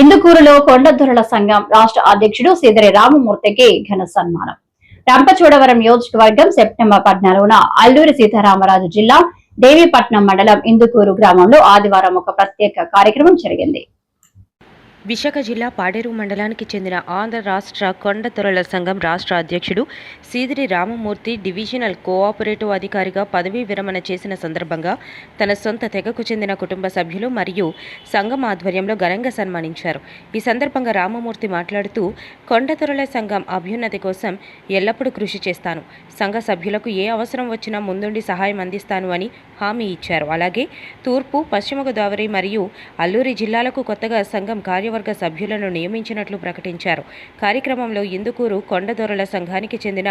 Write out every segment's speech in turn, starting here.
ఇందుకూరులో కొండదొరల సంఘం రాష్ట్ర అధ్యక్షుడు సిదరి రామమూర్తికి ఘన సన్మానం. రంపచోడవరం నియోజకవర్గం సెప్టెంబర్ పద్నాలుగున అల్లూరి సీతారామరాజు జిల్లా దేవీపట్నం మండలం ఇందుకూరు గ్రామంలో ఆదివారం ఒక ప్రత్యేక కార్యక్రమం జరిగింది. విశాఖ జిల్లా పాడేరు మండలానికి చెందిన ఆంధ్ర రాష్ట్ర కొండతొరల సంఘం రాష్ట్ర అధ్యక్షుడు సీదిరి రామమూర్తి డివిజనల్ కోఆపరేటివ్ అధికారిగా పదవీ విరమణ చేసిన సందర్భంగా తన సొంత తెగకు చెందిన కుటుంబ సభ్యులు మరియు సంఘం ఆధ్వర్యంలో ఘనంగా సన్మానించారు. ఈ సందర్భంగా రామమూర్తి మాట్లాడుతూ కొండతొరల సంఘం అభ్యున్నతి కోసం ఎల్లప్పుడూ కృషి చేస్తాను. సంఘ సభ్యులకు ఏ అవసరం వచ్చినా ముందుండి సహాయం అందిస్తాను అని హామీ ఇచ్చారు. అలాగే తూర్పు పశ్చిమ గోదావరి మరియు అల్లూరి జిల్లాలకు కొత్తగా సంఘం కార్యవర్గ సభ్యులను నియమించినట్లు ప్రకటించారు. కార్యక్రమంలో ఇందుకూరు కొండదొరల సంఘానికి చెందిన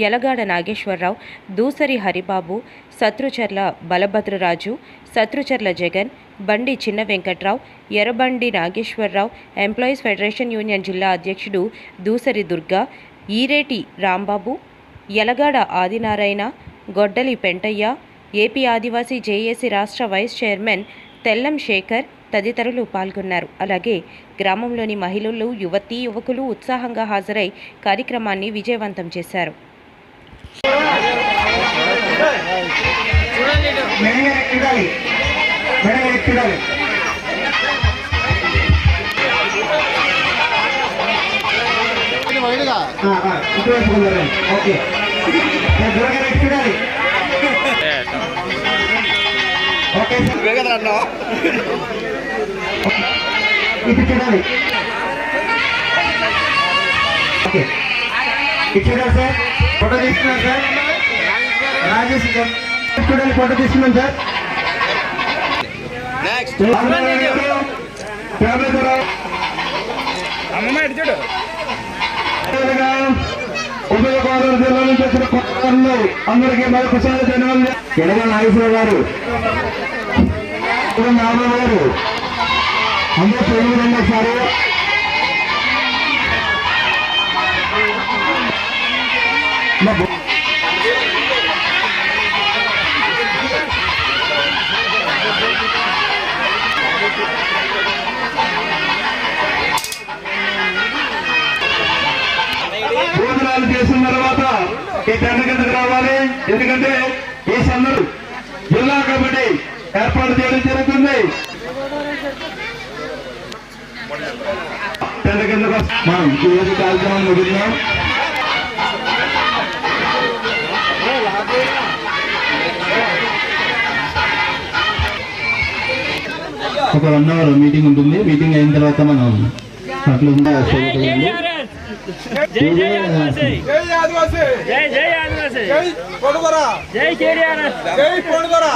Yalagada Nageswararao Dusari Haribabu Satrucharla బలభద్రరాజు Satrucharla Jagan Bandi Chinna Venkatrao Errabandi Nageswararao employees federation union జిల్లా అధ్యక్షుడు దూసరి దుర్గా ఈరేటి రాంబాబు యలగాడ ఆదినారాయణ గొడ్డలి పెంటయ్య ఏపీ ఆదివాసీ జేఏసీ రాష్ట్ర వైస్ చైర్మన్ తెల్లం శేఖర్ తదితరులు పాల్గొన్నారు. అలాగే గ్రామంలోని మహిళలు యువతీ యువకులు ఉత్సాహంగా హాజరై కార్యక్రమాన్ని విజయవంతం చేశారు. ఓకే. ఎక్కిడాలి ఓకే సార్. చూడాలి చూడాలి ఫోటో తీసుకున్నారు సార్. రాజేష్ చూడాలి ఫోటో తీసుకున్నాం సార్. నెక్స్ట్ ఉభయ గోదావరి జిల్లా నుంచి వచ్చిన కొత్తలు అందరికీ మరొకసారి ధన్యవాదాలు ఎడగ నాగేశ్వర గారు. నారాయణ గారు. అందరూ తెలుగు రండి ఒకసారి. చేసిన తర్వాత ఈ టెండ కిందకు రావాలి. ఎందుకంటే ఈ సందరు జిల్లా కమిటీ ఏర్పాటు చేయడం జరుగుతుంది. టెండ కిందకు మనం ఈ రోజు కార్యక్రమం ముగిద్దాం. ఒక వన్ అవర్ మీటింగ్ ఉంటుంది. మీటింగ్ అయిన తర్వాత మనం అట్లా జై జై ఆదివాసీ. జై ఆదివాసీ. జై జై ఆదివాసీ. జై పొడుగరా జై కేటీఆర్. జై పొడుగరా